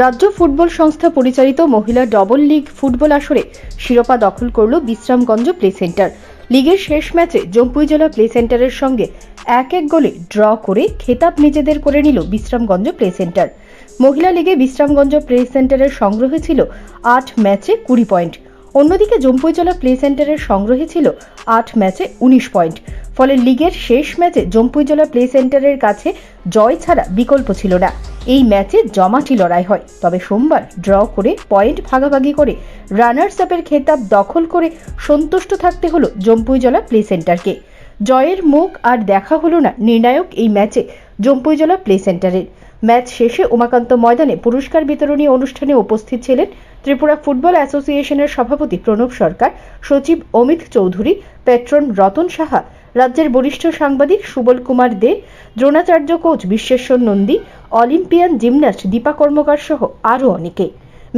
রাজ্য ফুটবল সংস্থা পরিচালিত মহিলা ডবল লিগ ফুটবল আসরে শিরোপা দখল করল বিশ্রামগঞ্জ প্লে সেন্টার। লিগের শেষ ম্যাচে জম্পুইজলা প্লে সেন্টারের সঙ্গে এক এক গোলে ড্র করে খেতাব নিজেদের করে নিল বিশ্রামগঞ্জ প্লে সেন্টার। মহিলা লিগে বিশ্রামগঞ্জ প্লে সেন্টারের সংগ্রহে ছিল আট ম্যাচে কুড়ি পয়েন্ট। অন্যদিকে জম্পুইজলা প্লে সেন্টারের সংগ্রহে ছিল আট ম্যাচে উনিশ পয়েন্ট। ফলে লিগের শেষ ম্যাচে জম্পুইজলা প্লে সেন্টারের কাছে জয় ছাড়া বিকল্প ছিল না। এই ম্যাচে জমাটি লড়াই হয়। তবে সোমবার ড্র করে পয়েন্ট ভাগাভাগি করে রানার্স আপের খেতাব দখল করে সন্তুষ্ট থাকতে হলো জম্পুইজলা প্লে সেন্টারকে। জয়ের মুখ আর দেখা হলো না নির্ণায়ক এই ম্যাচে জম্পুইজলা প্লে সেন্টারের। ম্যাচ শেষে উমাকান্ত ময়দানে পুরস্কার বিতরণী অনুষ্ঠানে উপস্থিত ছিলেন ত্রিপুরা ফুটবল অ্যাসোসিয়েশনের সভাপতি প্রণব সরকার, সচিব অমিত চৌধুরী পেট্রন রতন সাহা রাজ্যের বরিষ্ঠ সাংবাদিক Subal Kumar De, Dronacharya coach Bishweshwar Nandi, Olympian gymnast Dipa Karmakar সহ আরও অনেকে।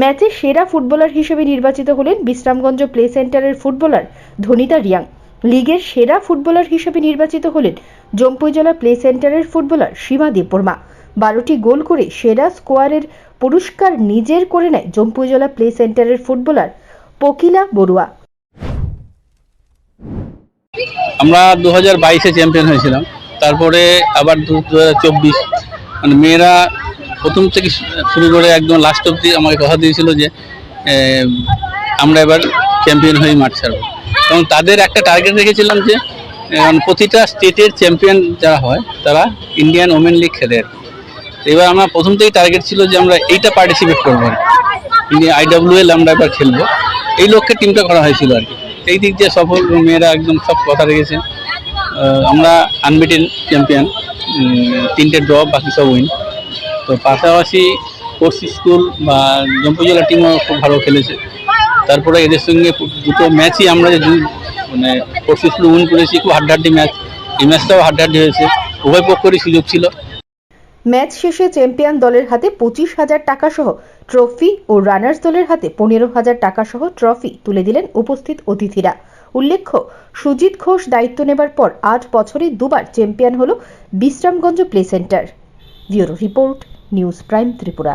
ম্যাচে সেরা ফুটবলার হিসেবে নির্বাচিত হলেন বিশ্রামগঞ্জ প্লে সেন্টারের ফুটবলার ধনিতা রিয়াং। লিগের সেরা ফুটবলার হিসেবে নির্বাচিত হলেন জম্পুইজলা প্লে সেন্টারের ফুটবলার সীমা দেববর্মা। বারোটি গোল করে সেরা স্কোয়ারের পুরস্কার নিজের করে নেয় জম্পুইজলা প্লে সেন্টারের ফুটবলার পকিলা বড়ুয়া। আমরা দু হাজার বাইশে চ্যাম্পিয়ন হয়েছিলাম। তারপরে আবার দু চব্বিশ। মানে মেয়েরা প্রথম থেকে শুরু করে একদম লাস্ট অব্দি আমাকে কথা দিয়েছিল যে আমরা এবার চ্যাম্পিয়ন হয়ে মাঠ ছাড়বো। এবং তাদের একটা টার্গেট রেখেছিলাম যে মানে প্রতিটা স্টেটের চ্যাম্পিয়ন যারা হয়, তারা ইন্ডিয়ান ওমেন লিগ খেলে এবার আমরা প্রথম থেকেই টার্গেট ছিল যে আমরা এইটা পার্টিসিপেট করব আইডাব্লিউএল আমরা এবার খেলব। এই লক্ষ্যে টিমটা করা হয়েছিল আর কি। এই দিক দিয়ে সফল মেয়েরা একদম সব কথা রেখেছে। আমরা আনবিটেন চ্যাম্পিয়ন তিনটে ড্র বাকি সব উইন তো পাশাপাশি কোর্স স্কুল বা জম্পুজলা টিমও খুব ভালো খেলেছে। তারপরে এদের সঙ্গে দুটো ম্যাচই আমরা যে মানে কোর্স স্কুল উইন করেছি, খুব হাড্ডাহাড্ডি ম্যাচ এই ম্যাচটাও হাড্ডাহাড্ডি হয়েছে। উভয় পক্ষেরই সুযোগ ছিল। ম্যাচ শেষে চ্যাম্পিয়ন দলের হাতে পঁচিশ হাজার টাকা সহ ট্রফি ও রানার্স দলের হাতে পনেরো হাজার টাকা সহ ট্রফি তুলে দিলেন উপস্থিত অতিথিরা। উল্লেখ্য, সুজিত ঘোষ দায়িত্ব নেবার পর আট বছরে দুবার চ্যাম্পিয়ন হল Bishramganj play centre. Bureau report, news prime Tripura.